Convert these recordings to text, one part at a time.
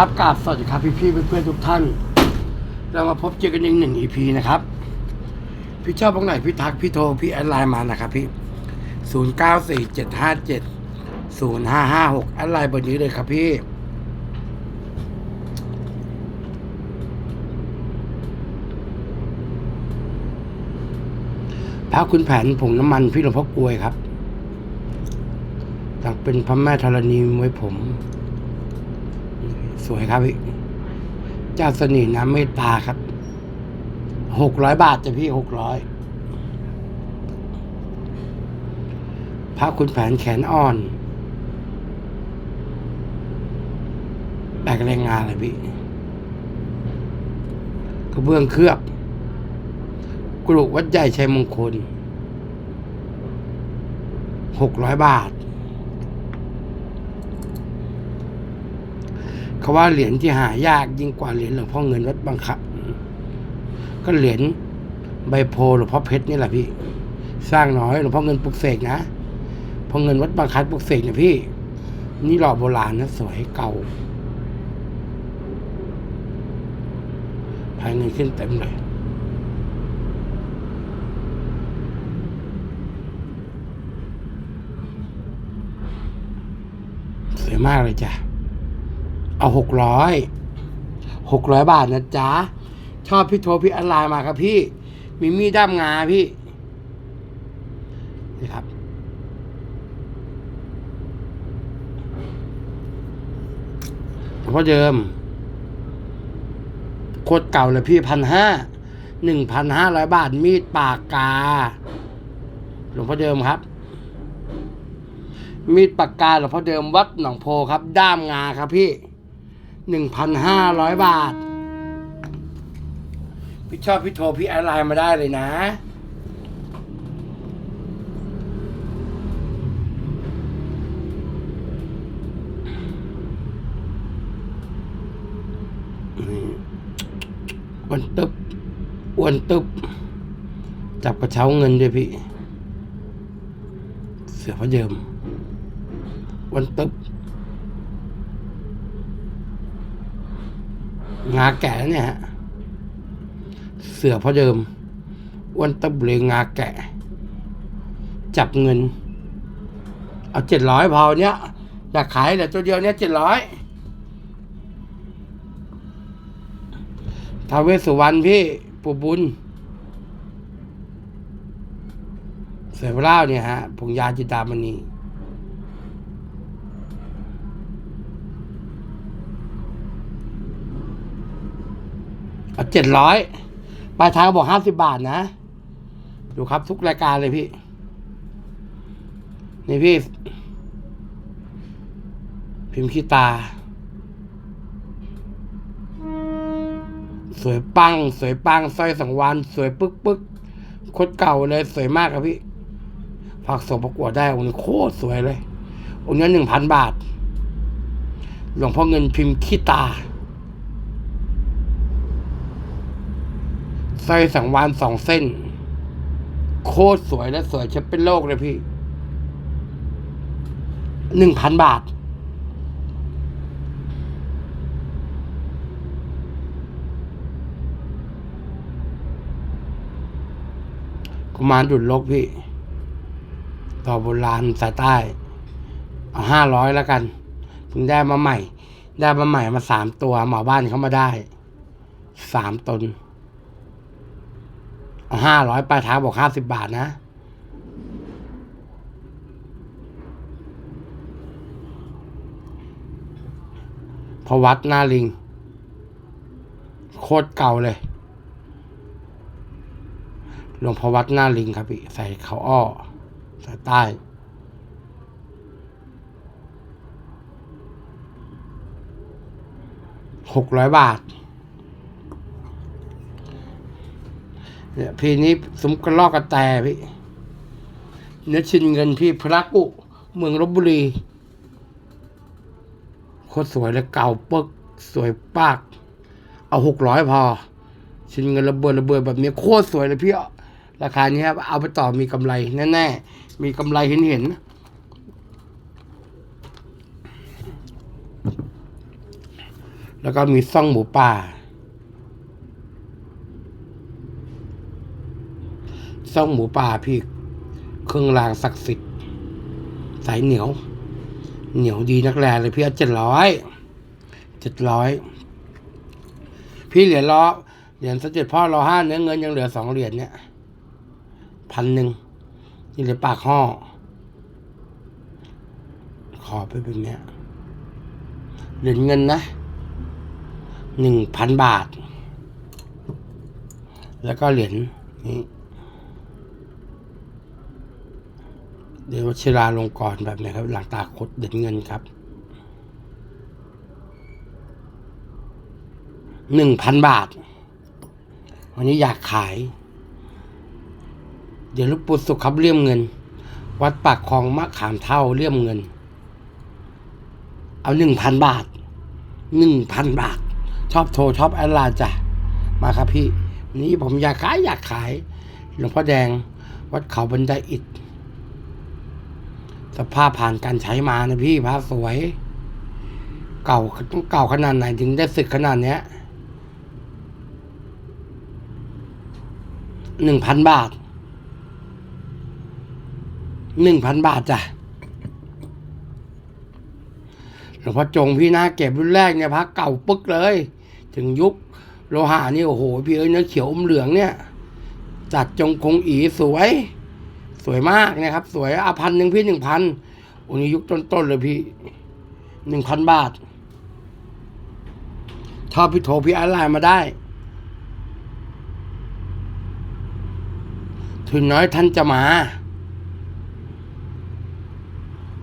ครับกราบสวัสดีครับพี่พี่ๆเพื่อนๆทุกท่าน เรามาพบเจอกันอีกหนึ่ง EP นะครับ พี่ชอบตรงไหนพี่ทักพี่โทรพี่แอดไลน์มานะครับพี่ศูนย์เก้าสี่เจ็ดห้าเจ็ดศูนย์ห้าห้าหกแอดไลน์เบอร์นี้เลยครับพี่ พระคุณแผนผงน้ำมันพี่หลวงพ่อกลวยครับจากเป็นพระแม่ธรณีไว้ผม สวยครับพี่เจ้าสนิทน้ำเมตตาครับหกร้อยบาทจ้ะพี่หกร้อยพระคุณแผนแขนอ่อน แบกแรงงานเลยพี่กระเบื้องเคลือบกรุวัดใหญ่ชัยมงคลหกร้อยบาท เขาว่าเหรียญที่หายากยิ่งกว่าเหรียญหลวงพ่อเงินวัดบางขะก็เหรียญใบโพหลวงพ่อเพชรนี่แหละพี่ สร้างน้อยหลวงพ่อเงินปลุกเสกนะพ่อเงินวัดบางคัดปลุกเสกเนี่ยพี่ นี่หล่อโบราณนะสวยเก่าภายในขึ้นเต็มเลยสวยมากเลยจ้ะ เอาหกร้อยหกร้อยบาทนะจ๊ะ ชอบพี่โทรพี่ออนไลน์มาครับพี่ มีมีดด้ามงาพี่ นี่ครับ เพราะเดิมโคตรเก่าเลยพี่พันห้าหนึ่งพันห้าร้อยบาทมีดปากกา หลวงพ่อเดิมครับ มีดปากกาหลวงพ่อเดิมวัดหนองโพครับ ด้ามงาครับพี่ หนึ่งพันห้าร้อยบาท พี่ชอบพี่โทรพี่แอดไลน์มาได้เลยนะนี่อ้วนตึบอ้วนตึบ จับกระเช้าเงินด้วยพี่ เสือพระเยิมอ้วนตึบ งาแก่เนี่ยฮะเสือพระเดิมอ้วนตึบลงาแก่จับเงิน เอาเจ็ดร้อยพอเนี้ยอยากขายแต่ตัวเดียวเนี้ยเจ็ดร้อยท้าเวสุวรรณพี่ปูบุญ เสือพระเล่าเนี่ยฮะผงยาจิตามณี เอาเจ็ดร้อยปลายทางบอกห้าสิบบาทนะ ดูครับทุกรายการเลยพี่ นี่พี่ พิมพ์ขี้ตา สวยปัง สวยปังสร้อยสังวานสวยปึ๊กปึ๊กโคตรเก่าเลย สวยมากครับพี่ฝากส่งประกวดได้องค์นี้โคตรสวยเลยองค์นี้หนึ่งพันบาท หลวงพ่อเงินพิมพ์ขี้ตา สร้อยสังวานสองเส้น โคตรสวยและสวยเชฟเป็นโลกเลยพี่หนึ่งพันบาท กุมารดุดลกพี่ ต่อโบราณสายใต้ เอาห้าร้อยแล้วกันเพิ่งได้มาใหม่ ได้มาใหม่มาสามตัวหมอบ้านเขามาได้ สามตน ห้าร้อยปลายทางบอกห้าสิบบาทนะพอวัดหน้าลิง โคตรเก่าเลยหลวงพอวัดหน้าลิงครับพี่ ใส่เขาอ้อ ใส่ใต้หกร้อยบาท เนี่ยพี่นี้สมกระลอกกระแตพี่เนื้อชินเงินพี่พระกุเมืองลบบุรีโคตรสวยเลยเก่าปึกสวยปาก เอาหกร้อยพอ ชินเงินระเบิดระเบิดแบบนี้โคตรสวยเลยพี่ราคานี้ครับเอาไปต่อมีกำไรแน่ๆมีกำไรเห็นเห็นๆแล้วก็มีซ่องหมูป่า ซ่องหมูป่าพี่เครื่องรางศักดิ์สิทธิ์ สายเหนียว เหนียวดีนักแลเลยพี่เจ็ดร้อยเจ็ดร้อยพี่เหรียญล้อเหรียญสมเด็จพ่อรอห้าเนื้อเงินยังเหลือสองเหรียญเนี่ยพันหนึ่งนี่เหลือปากห่อขอไปเป็นเนี้ยเหรียญเงินนะหนึ่งพันบาท แล้วก็เหรียญนี้ เดี๋ยววชิราลงกรแบบไหนครับ หลังตาคดเหรียญเงินครับหนึ่งพันบาท วันนี้อยากขาย เดี๋ยวลูกปู่สุขครับเลี่ยมเงิน วัดปากคลองมะขามเท่าเลี่ยมเงิน เอาหนึ่งพันบาทหนึ่งพันบาท ชอบโทรชอบแอดไลน์จ้ะ มาครับพี่นนี้ผมอยากขายอยากขาย หลวงพ่อแดง วัดเขาบันไดอิฐ สภาพผ่านการใช้มานะพี่พระสวย เก่าต้องเก่าขนาดไหนถึงได้สึกขนาดเนี้ยหนึ่งพันบาทหนึ่งพันบาทจ้ะหลวงพ่อจงพี่นาเก็บรุ่นแรกเนี่ยพระเก่าปึ๊กเลย ถึงยุคโลหะนี่โอ้โห พี่เอ้ยเนื้อเขียวอมเหลืองเนี่ย จัดจงคงอีสวย สวยมากนะครับ สวยอาพันหนึ่งพี่หนึ่งพันอ้นี่ยุคต้นๆเลยพี่หนึ่งพันบาทชอบพี่โทรพี่ออนไลน์มาได้ ถึงน้อยท่านจะมา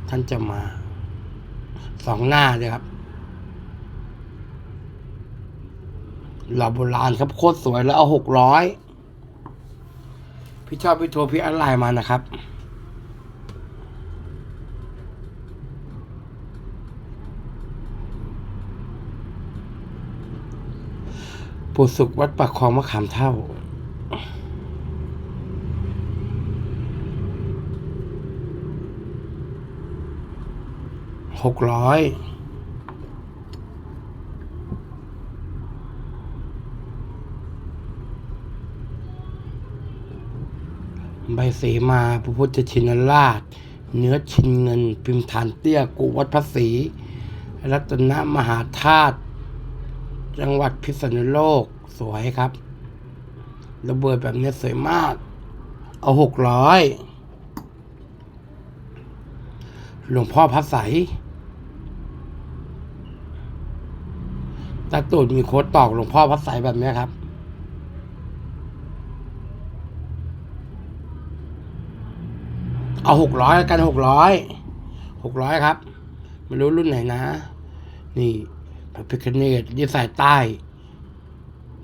ท่านจะมา สองหน้าเลยครับหล่อโบราณครับโคตรสวยแล้วเอาหกร้อย พี่ชอบพี่โทรพี่ออนไลน์มานะครับปู่สุขวัดปากคลองมะขามเท่า หกร้อย ใบเสมาพระพุทธชินราช เนื้อชินเงิน พิมพ์ฐานเตี้ยกุวัดพระศรีรัตนมหาธาตุจังหวัดพิษณุโลกสวยครับ ระเบิดแบบนี้สวยมาก เอาหกร้อยหลวงพ่อพระใสตาตูดมีโค้ดตอกหลวงพ่อพระใสแบบนี้ครับ เอาหกร้อยกันหกร้อยหกร้อยครับไม่รู้รุ่นไหนนะ นี่พระพิคเนตยี่สายใต้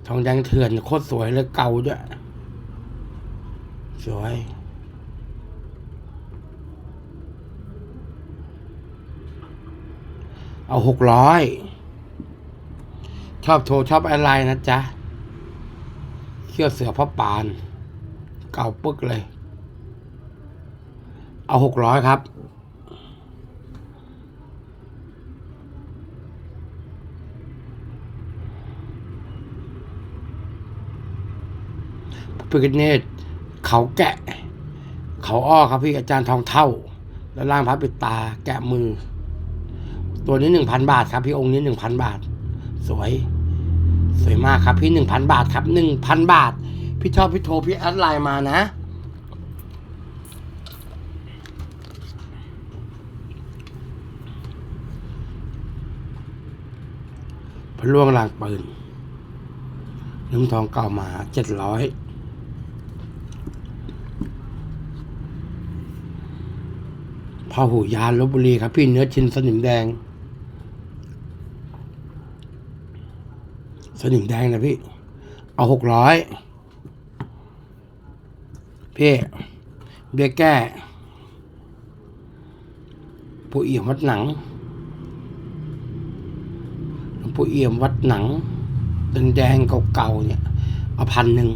ทองแดงเถื่อนโคตรสวยเลยเก่าด้วย สวยเอาหกร้อย ชอบโทรชอบอะไรนะจ๊ะ เขี้ยวเสือพ่อปาน เก่าปึ๊กเลย เอาหกร้อยครับ พิกเนตเขาแกะ เขาอ้อครับพี่อาจารย์ทองเท่า แล้วล่างพระปิดตาแกะมือ ตัวนี้หนึ่งพันบาทครับพี่องค์นี้หนึ่งพันบาท สวย สวยมากครับพี่หนึ่งพันบาทครับหนึ่งพันบาท พี่ชอบพี่โทรพี่แอดไลน์มานะ พระล่วงลางปืนน้ำทองเก่ามาเจ็ดร้อยพ่อหูยานลบบุรีครับพี่เนื้อชิ้นสนิมแดง สนิมแดงนะพี่ เอาหกร้อยพี่เบี้ยแก้ผู้เอี่ยมวัดหนัง ปู่เอี่ยมวัดหนังแดงๆเก่าๆเนี่ยเอาพันหนึ่ง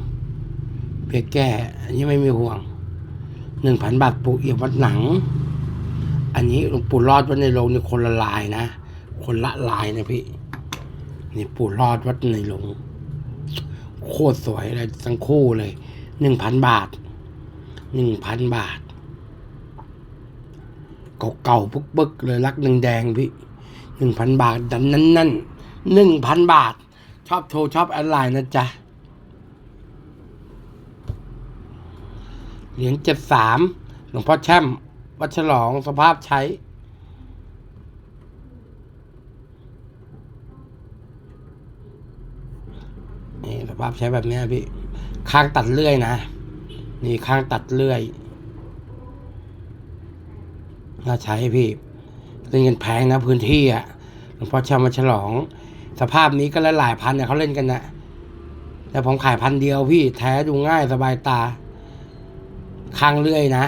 เพียแก้อันนี้ไม่มีห่วงหนึ่งพันบาทปู่เอี่ยมวัดหนัง อันนี้หลวงปู่รอดไว้ในโรงนี่คนละลายนะ คนละลายนะพี่นี่ปู่รอดวัดในหลวงโคตรสวยเลยทั้งคู่เลยหนึ่งพันบาทหนึ่งพันบาท เก่าๆปึกๆเลยรักหนึ่งแดงพี่หนึ่งพันบาทดันนั่นนั่น หนึ่งพันบาท ชอบโทรชอบแอดไลน์นะจ๊ะ เหรียญเจ็ดสามหลวงพ่อแช่ม วัดฉลองสภาพใช้นี่สภาพใช้แบบนี้พี่ ข้างตัดเลื่อยนะ นี่ข้างตัดเลื่อย น่าใช้พี่เล่นกันแพงนะพื้นที่อะหลวงพ่อชามาฉลอง สภาพนี้ก็หลายพันเนี่ยเขาเล่นกันนะแต่ผมขายพันเดียวพี่แท้ดูง่ายสบายตาข้างเลื่อยนะ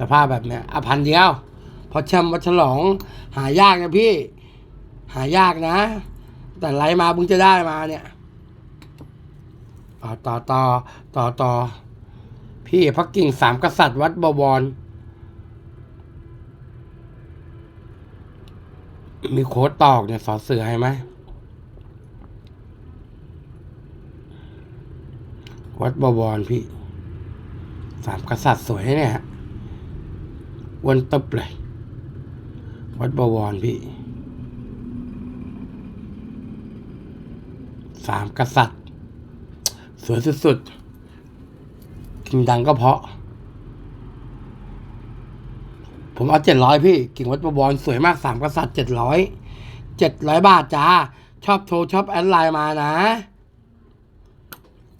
สภาพแบบเนี้ยอะพันเดียวพอแชมป์มาฉลองหายากนะพี่ หายากนะ แต่ไลมาเพิ่งจะได้มาเนี่ยต่อต่อต่อต่อต่อพี่พระกิ่งสามกษัตริย์วัดบวร มีโค้ดตอกเนี่ยสอเสือให้ไหม วัดบวรพี่ สามกษัตริย์สวยเนี่ยฮะวันตบเลย วัดบวรพี่ สามกษัตริย์ สวยสุดๆกิ่งดังก็เพาะ ผมเอาเจ็ดร้อยพี่ กิ่งวัดประวรสวยมากสามกษัตริย์เจ็ดร้อยเจ็ดร้อยบาทจ้า ชอบโทรชอบแอดไลน์มานะ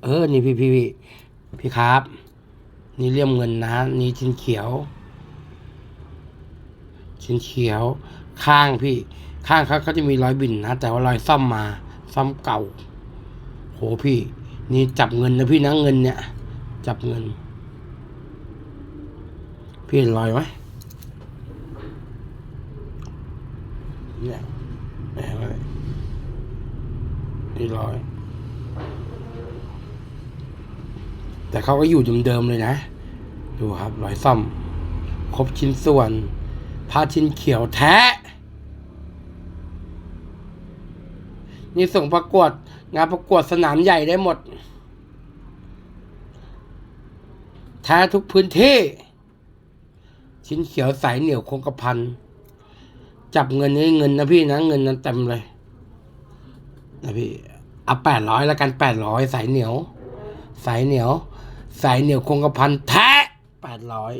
เออนี่พี่พี่พี่พี่ครับ นี่เลี่ยมเงินนะ นี่ชิ้นเขียว ชิ้นเขียว ข้างพี่ ข้างเขาเขาจะมีรอยบินนะ แต่ว่ารอยซ่อมมา ซ่อมเก่า โหพี่ นี่จับเงินนะพี่นะเงินเนี่ย จับเงิน พี่เห็นรอยไหมเนี่ยเห็นไหมนี่รอย แต่เขาก็อยู่เดิมๆเลยนะ ดูครับรอยซ่อม ครบชิ้นส่วนผ้าชิ้นเขียวแท้ นี่ส่งประกวด งานประกวดสนามใหญ่ได้หมด แท้ทุกพื้นที่ ชิ้นเขียวสายเหนียวคงกระพัน จับเงินนี้เงินนะพี่นะ เงินนั้นเต็มเลยนะพี่เอาแปดร้อยแล้วกันแปดร้อยสายเหนียว สายเหนียว สายเหนียวคงกระพันแท้แปดร้อย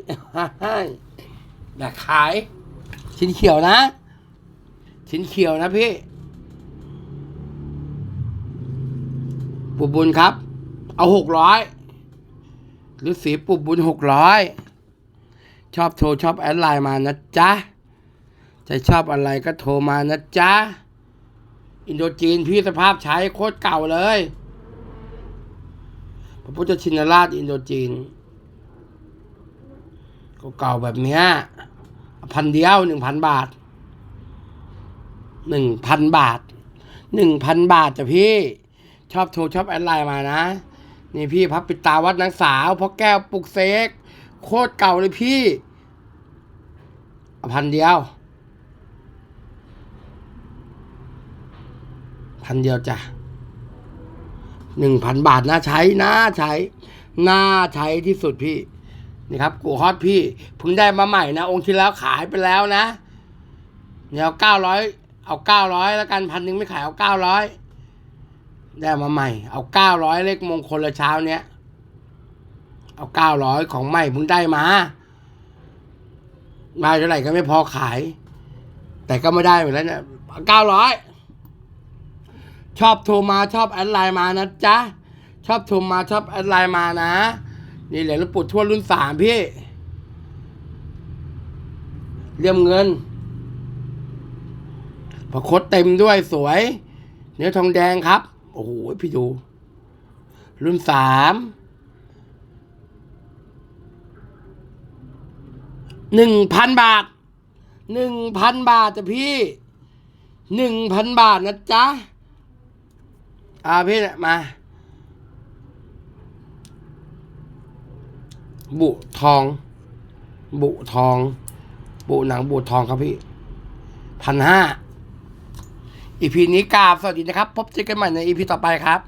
อยากขาย ชิ้นเขียวนะ ชิ้นเขียวนะพี่ปุบบุญครับ เอาหกร้อยหรือสีปุบบุญหกร้อยชอบโทรชอบแอดไลน์มานะจ๊ะจะชอบอะไรก็โทรมานะจ๊ะ อินโดจีนพี่สภาพใช้โคตรเก่าเลย พระพุทธชินราชอินโดจีนก็เก่าแบบเนี้ยพันเดียวหนึ่งพันบาทหนึ่งพันบาทหนึ่งพันบาทจ้ะพี่ชอบโทรชอบแอดไลน์มานะ นี่พี่พับปิดตาวัดนางสาวพ่อแก้วปลุกเสกโคตรเก่าเลยพี่พันเดียว พันเดียวจ้ะ หนึ่งพันบาทน่าใช้น่าใช้น่าใช้ที่สุดพี่นี่ครับกูฮอตพี่เพิ่งได้มาใหม่นะ องค์ที่แล้วขายไปแล้วนะเนี่ยเอาเก้าร้อยเอาเก้าร้อยแล้วกันพันหนึ่งไม่ขายเอาเก้าร้อยได้มาใหม่ เอาเก้าร้อยเลขมงคลละเช้าเนี้ยเอาเก้าร้อยของใหม่เพิ่งได้มามาเท่าไหร่ก็ไม่พอขาย แต่ก็ไม่ได้เหมือนแล้วเนี่ยเก้าร้อย ชอบโทรมาชอบแอดไลน์มานะจ๊ะ ชอบโทรมาชอบแอดไลน์มานะ นี่เหรียญหลวงปู่ทวดรุ่นสามพี่เรียมเงินพอคดเต็มด้วยสวย เนื้อทองแดงครับ โอ้โหพี่ดู รุ่นสามหนึ่งพันบาทหนึ่งพันบาทจ้ะพี่หนึ่งพันบาทนะจ๊ะ อาพี่มาบุทอง บุทอง บุหนังบุทองครับพี่พันห้าอีพีนี้กราบสวัสดีนะครับ พบเจอกันใหม่ในอีพีต่อไปครับ